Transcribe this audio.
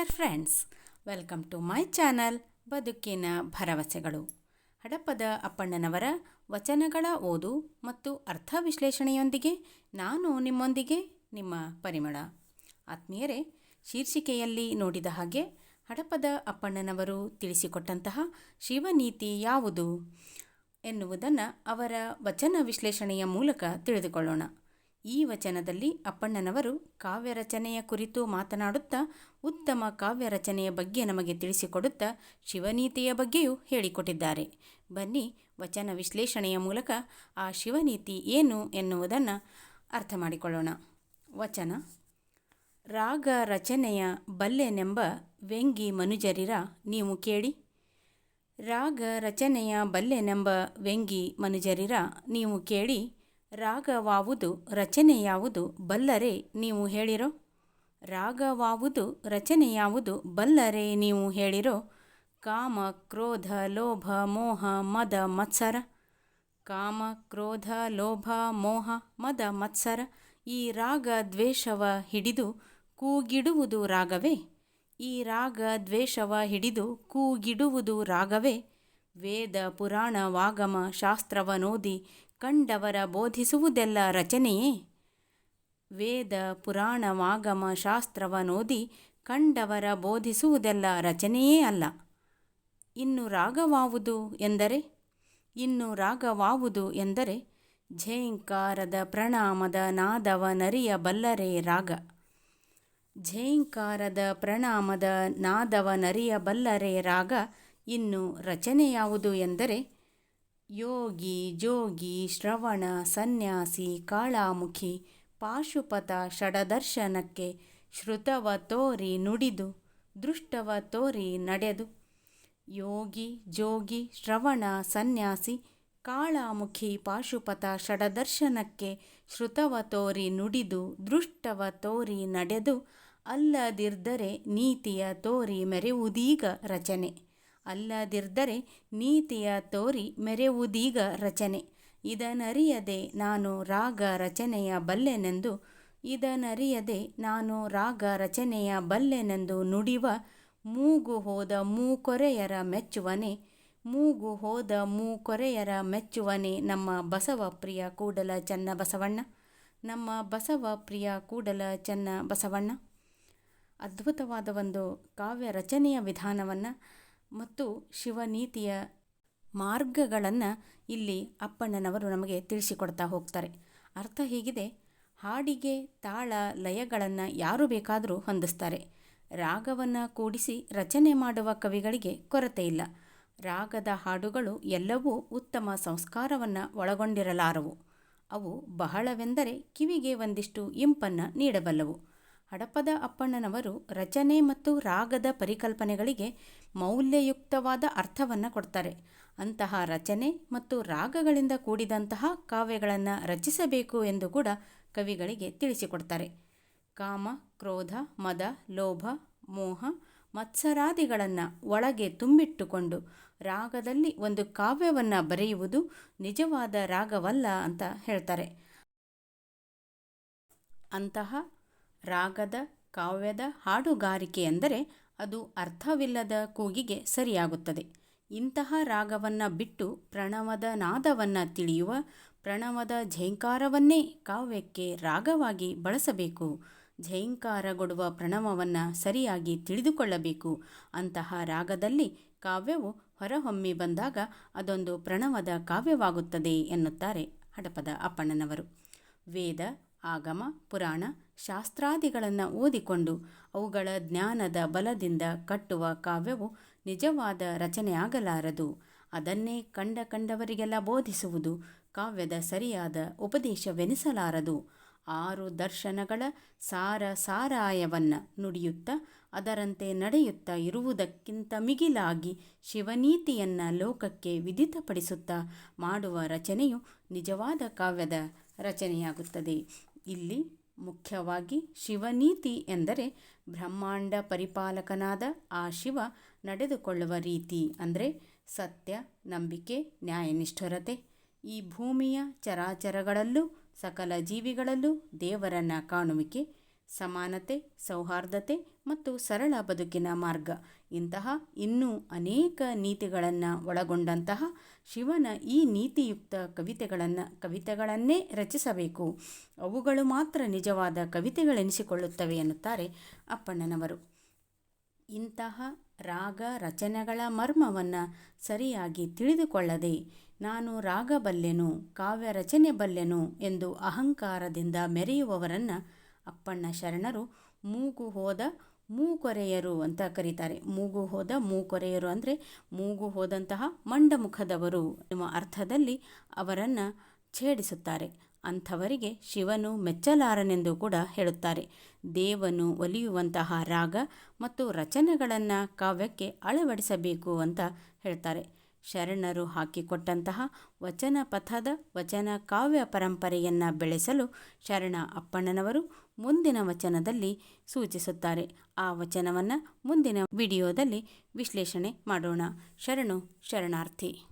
Dear friends, welcome to my channel ಬದುಕಿನ ಭರವಸೆಗಳು. ಹಡಪದ ಅಪ್ಪಣ್ಣನವರ ವಚನಗಳ ಓದು ಮತ್ತು ಅರ್ಥ ವಿಶ್ಲೇಷಣೆಯೊಂದಿಗೆ ನಾನು ನಿಮ್ಮೊಂದಿಗೆ ನಿಮ್ಮ ಪರಿಮಳ. ಆತ್ಮೀಯರೇ, ಶೀರ್ಷಿಕೆಯಲ್ಲಿ ನೋಡಿದ ಹಾಗೆ ಹಡಪದ ಅಪ್ಪಣ್ಣನವರು ತಿಳಿಸಿಕೊಟ್ಟಂತಹ ಶಿವನೀತಿ ಯಾವುದು ಎನ್ನುವುದನ್ನು ಅವರ ವಚನ ವಿಶ್ಲೇಷಣೆಯ ಮೂಲಕ ತಿಳಿದುಕೊಳ್ಳೋಣ. ಈ ವಚನದಲ್ಲಿ ಅಪ್ಪಣ್ಣನವರು ಕಾವ್ಯರಚನೆಯ ಕುರಿತು ಮಾತನಾಡುತ್ತಾ, ಉತ್ತಮ ಕಾವ್ಯ ರಚನೆಯ ಬಗ್ಗೆ ನಮಗೆ ತಿಳಿಸಿಕೊಡುತ್ತಾ ಶಿವನೀತಿಯ ಬಗ್ಗೆಯೂ ಹೇಳಿಕೊಟ್ಟಿದ್ದಾರೆ. ಬನ್ನಿ ವಚನ ವಿಶ್ಲೇಷಣೆಯ ಮೂಲಕ ಆ ಶಿವನೀತಿ ಏನು ಎನ್ನುವುದನ್ನು ಅರ್ಥ ಮಾಡಿಕೊಳ್ಳೋಣ. ವಚನ, ರಾಗ ರಚನೆಯ ಬಲ್ಲೆನೆಂಬ ವ್ಯಂಗಿ ಮನುಜರಿರ ನೀವು ಕೇಳಿ. ರಾಗ ರಚನೆಯ ಬಲ್ಲೆನೆಂಬ ವ್ಯಂಗಿ ಮನುಜರಿರ ನೀವು ಕೇಳಿ. ರಾಗವಾವುದು ರಚನೆಯಾವುದು ಬಲ್ಲರೆ ನೀವು ಹೇಳಿರೋ? ರಾಗವಾವುದು ರಚನೆಯಾವುದು ಬಲ್ಲರೆ ನೀವು ಹೇಳಿರೋ? ಕಾಮ, ಕ್ರೋಧ, ಲೋಭ, ಮೋಹ, ಮದ, ಮತ್ಸರ. ಕಾಮ, ಕ್ರೋಧ, ಲೋಭ, ಮೋಹ, ಮದ, ಮತ್ಸರ ಈ ರಾಗ ದ್ವೇಷವ ಹಿಡಿದು ಕೂಗಿಡುವುದು ರಾಗವೇ? ಈ ರಾಗ ದ್ವೇಷವ ಹಿಡಿದು ಕೂಗಿಡುವುದು ರಾಗವೇ? ವೇದ, ಪುರಾಣ, ವಾಗಮ ಶಾಸ್ತ್ರವನೋದಿ ಕಂಡವರ ಬೋಧಿಸುವುದೆಲ್ಲ ರಚನೆಯೇ? ವೇದ, ಪುರಾಣ, ವಾಗಮ ಶಾಸ್ತ್ರವನೋದಿ ಕಂಡವರ ಬೋಧಿಸುವುದೆಲ್ಲ ರಚನೆಯೇ ಅಲ್ಲ. ಇನ್ನು ರಾಗವಾವುದು ಎಂದರೆ? ಇನ್ನು ರಾಗವಾವುದು ಎಂದರೆ ಝೇಂಕಾರದ ಪ್ರಣಾಮದ ನಾದವ ನರಿಯ ಬಲ್ಲರೆ ರಾಗ. ಝೇಂಕಾರದ ಪ್ರಣಾಮದ ನಾದವ ನರಿಯ ಬಲ್ಲರೆ ರಾಗ ಇನ್ನು ರಚನೆ ಯಾವುದು ಎಂದರೆ ಯೋಗಿ, ಜೋಗಿ, ಶ್ರವಣ, ಸನ್ಯಾಸಿ, ಕಾಳಾಮುಖಿ, ಪಾಶುಪತ, ಷಡದರ್ಶನಕ್ಕೆ ಶ್ರುತವ ತೋರಿ ನುಡಿದು, ದೃಷ್ಟವ ತೋರಿ ನಡೆದು. ಯೋಗಿ, ಜೋಗಿ, ಶ್ರವಣ, ಸನ್ಯಾಸಿ, ಕಾಳಾಮುಖಿ, ಪಾಶುಪತ, ಷಡದರ್ಶನಕ್ಕೆ ಶ್ರುತವ ತೋರಿ ನುಡಿದು, ದೃಷ್ಟವ ತೋರಿ ನಡೆದು, ಅಲ್ಲದಿರ್ದರೆ ನೀತಿಯ ತೋರಿ ಮೆರೆಯುವುದೀಗ ರಚನೆ. ಅಲ್ಲದಿರ್ದರೆ ನೀತಿಯ ತೋರಿ ಮೆರೆವುದೀಗ ರಚನೆ. ಇದನರಿಯದೆ ನಾನು ರಾಗ ರಚನೆಯ ಬಲ್ಲೆನೆಂದು ಇದನರಿಯದೆ ನಾನು ರಾಗ ರಚನೆಯ ಬಲ್ಲೆನೆಂದು ನುಡಿವ ಮೂಗು ಹೋದ ಮೂಕೊರೆಯರ ಮೆಚ್ಚುವನೆ ಮೂಗು ಹೋದ ಮೂಕೊರೆಯರ ಮೆಚ್ಚುವನೆ ನಮ್ಮ ಬಸವ ಪ್ರಿಯ ಕೂಡಲ ಚನ್ನ ಬಸವಣ್ಣ, ನಮ್ಮ ಬಸವ ಪ್ರಿಯ ಕೂಡಲ ಚನ್ನ ಬಸವಣ್ಣ. ಅದ್ಭುತವಾದ ಒಂದು ಕಾವ್ಯ ರಚನೆಯ ವಿಧಾನವನ್ನು ಮತ್ತು ಶಿವನೀತಿಯ ಮಾರ್ಗಗಳನ್ನು ಇಲ್ಲಿ ಅಪ್ಪಣ್ಣನವರು ನಮಗೆ ತಿಳಿಸಿಕೊಡ್ತಾ ಹೋಗ್ತಾರೆ. ಅರ್ಥ ಹೀಗಿದೆ? ಹಾಡಿಗೆ ತಾಳ ಲಯಗಳನ್ನು ಯಾರು ಬೇಕಾದರೂ ಹೊಂದಿಸ್ತಾರೆ. ರಾಗವನ್ನು ಕೂಡಿಸಿ ರಚನೆ ಮಾಡುವ ಕವಿಗಳಿಗೆ ಕೊರತೆ ಇಲ್ಲ. ರಾಗದ ಹಾಡುಗಳು ಎಲ್ಲವೂ ಉತ್ತಮ ಸಂಸ್ಕಾರವನ್ನು ಒಳಗೊಂಡಿರಲಾರವು. ಅವು ಬಹಳವೆಂದರೆ ಕಿವಿಗೆ ಒಂದಿಷ್ಟು ಇಂಪನ್ನು ನೀಡಬಲ್ಲವು. ಹಡಪದ ಅಪ್ಪಣ್ಣನವರು ರಚನೆ ಮತ್ತು ರಾಗದ ಪರಿಕಲ್ಪನೆಗಳಿಗೆ ಮೌಲ್ಯಯುಕ್ತವಾದ ಅರ್ಥವನ್ನು ಕೊಡ್ತಾರೆ. ಅಂತಹ ರಚನೆ ಮತ್ತು ರಾಗಗಳಿಂದ ಕೂಡಿದಂತಹ ಕಾವ್ಯಗಳನ್ನು ರಚಿಸಬೇಕು ಎಂದು ಕೂಡ ಕವಿಗಳಿಗೆ ತಿಳಿಸಿಕೊಡ್ತಾರೆ. ಕಾಮ, ಕ್ರೋಧ, ಮದ, ಲೋಭ, ಮೋಹ, ಮತ್ಸರಾದಿಗಳನ್ನು ಒಳಗೆ ತುಂಬಿಟ್ಟುಕೊಂಡು ರಾಗದಲ್ಲಿ ಒಂದು ಕಾವ್ಯವನ್ನು ಬರೆಯುವುದು ನಿಜವಾದ ರಾಗವಲ್ಲ ಅಂತ ಹೇಳ್ತಾರೆ. ಅಂತಹ ರಾಗದ, ಕಾವ್ಯದ ಹಾಡುಗಾರಿಕೆ ಎಂದರೆ ಅದು ಅರ್ಥವಿಲ್ಲದ ಕೂಗಿಗೆ ಸರಿಯಾಗುತ್ತದೆ. ಇಂತಹ ರಾಗವನ್ನು ಬಿಟ್ಟು ಪ್ರಣವದ ನಾದವನ್ನು ತಿಳಿಯುವ, ಪ್ರಣವದ ಝೈಂಕಾರವನ್ನೇ ಕಾವ್ಯಕ್ಕೆ ರಾಗವಾಗಿ ಬಳಸಬೇಕು. ಝೈಂಕಾರಗೊಡುವ ಪ್ರಣವವನ್ನು ಸರಿಯಾಗಿ ತಿಳಿದುಕೊಳ್ಳಬೇಕು. ಅಂತಹ ರಾಗದಲ್ಲಿ ಕಾವ್ಯವು ಹೊರಹೊಮ್ಮಿ ಬಂದಾಗ ಅದೊಂದು ಪ್ರಣವದ ಕಾವ್ಯವಾಗುತ್ತದೆ ಎನ್ನುತ್ತಾರೆ ಹಡಪದ ಅಪ್ಪಣ್ಣನವರು. ವೇದ ಆಗಮ, ಪುರಾಣ, ಶಾಸ್ತ್ರಾದಿಗಳನ್ನು ಓದಿಕೊಂಡು ಅವುಗಳ ಜ್ಞಾನದ ಬಲದಿಂದ ಕಟ್ಟುವ ಕಾವ್ಯವು ನಿಜವಾದ ರಚನೆಯಾಗಲಾರದು. ಅದನ್ನೇ ಕಂಡ ಕಂಡವರಿಗೆಲ್ಲ ಬೋಧಿಸುವುದು, ಕಾವ್ಯದ ಸರಿಯಾದ ಉಪದೇಶವೆನಿಸಲಾರದು. ಆರು ದರ್ಶನಗಳ ಸಾರ ಸಾರಾಯವನ್ನು ನುಡಿಯುತ್ತ, ಅದರಂತೆ ನಡೆಯುತ್ತಾ ಇರುವುದಕ್ಕಿಂತ ಮಿಗಿಲಾಗಿ ಶಿವನೀತಿಯನ್ನು ಲೋಕಕ್ಕೆ ವಿದಿತಪಡಿಸುತ್ತಾ ಮಾಡುವ ರಚನೆಯು ನಿಜವಾದ ಕಾವ್ಯದ ರಚನೆಯಾಗುತ್ತದೆ. ಇಲ್ಲಿ ಮುಖ್ಯವಾಗಿ ಶಿವನೀತಿ ಎಂದರೆ ಬ್ರಹ್ಮಾಂಡ ಪರಿಪಾಲಕನಾದ ಆ ಶಿವ ನಡೆದುಕೊಳ್ಳುವ ರೀತಿ, ಅಂದರೆ ಸತ್ಯ, ನಂಬಿಕೆ, ನ್ಯಾಯನಿಷ್ಠರತೆ. ಈ ಭೂಮಿಯ ಚರಾಚರಗಳಲ್ಲೂ, ಸಕಲ ಜೀವಿಗಳಲ್ಲೂ ದೇವರನ್ನ ಕಾಣುವಿಕೆ ಸಮಾನತೆ, ಸೌಹಾರ್ದತೆ ಮತ್ತು ಸರಳ ಬದುಕಿನ ಮಾರ್ಗ. ಇಂತಹ ಇನ್ನೂ ಅನೇಕ ನೀತಿಗಳನ್ನು ಒಳಗೊಂಡಂತಹ ಶಿವನ ಈ ನೀತಿಯುಕ್ತ ಕವಿತೆಗಳನ್ನು, ಕವಿತೆಗಳನ್ನೇ ರಚಿಸಬೇಕು. ಅವುಗಳು ಮಾತ್ರ ನಿಜವಾದ ಕವಿತೆಗಳೆನಿಸಿಕೊಳ್ಳುತ್ತವೆ ಎನ್ನುತ್ತಾರೆ ಅಪ್ಪಣ್ಣನವರು. ಇಂತಹ ರಾಗ ರಚನೆಗಳ ಮರ್ಮವನ್ನು ಸರಿಯಾಗಿ ತಿಳಿದುಕೊಳ್ಳದೆ, ನಾನು ರಾಗ ಬಲ್ಲೆನು, ಕಾವ್ಯ ರಚನೆ ಬಲ್ಲೆನು ಎಂದು ಅಹಂಕಾರದಿಂದ ಮೆರೆಯುವವರನ್ನು ಅಪ್ಪಣ್ಣ ಶರಣರು ಮೂಗು ಹೋದ ಮೂಕೊರೆಯರು ಅಂತ ಕರೀತಾರೆ. ಮೂಗು ಹೋದ ಮೂಕೊರೆಯರು ಅಂದರೆ ಮೂಗು ಹೋದಂತಹ ಮಂಡಮುಖದವರು. ಎನ್ನುವ ಅರ್ಥದಲ್ಲಿ ಅವರನ್ನು ಛೇಡಿಸುತ್ತಾರೆ. ಅಂಥವರಿಗೆ ಶಿವನು ಮೆಚ್ಚಲಾರನೆಂದು ಕೂಡ ಹೇಳುತ್ತಾರೆ. ದೇವನು ಒಲಿಯುವಂತಹ ರಾಗ ಮತ್ತು ರಚನೆಗಳನ್ನು ಕಾವ್ಯಕ್ಕೆ ಅಳವಡಿಸಬೇಕು ಅಂತ ಹೇಳ್ತಾರೆ. ಶರಣರು ಹಾಕಿಕೊಟ್ಟಂತಹ ವಚನ ಪಥದ ವಚನ ಕಾವ್ಯ ಪರಂಪರೆಯನ್ನು ಬೆಳೆಸಲು ಶರಣ ಅಪ್ಪಣ್ಣನವರು ಮುಂದಿನ ವಚನದಲ್ಲಿ ಸೂಚಿಸುತ್ತಾರೆ. ಆ ವಚನವನ್ನು ಮುಂದಿನ ವಿಡಿಯೋದಲ್ಲಿ ವಿಶ್ಲೇಷಣೆ ಮಾಡೋಣ. ಶರಣು ಶರಣಾರ್ಥಿ.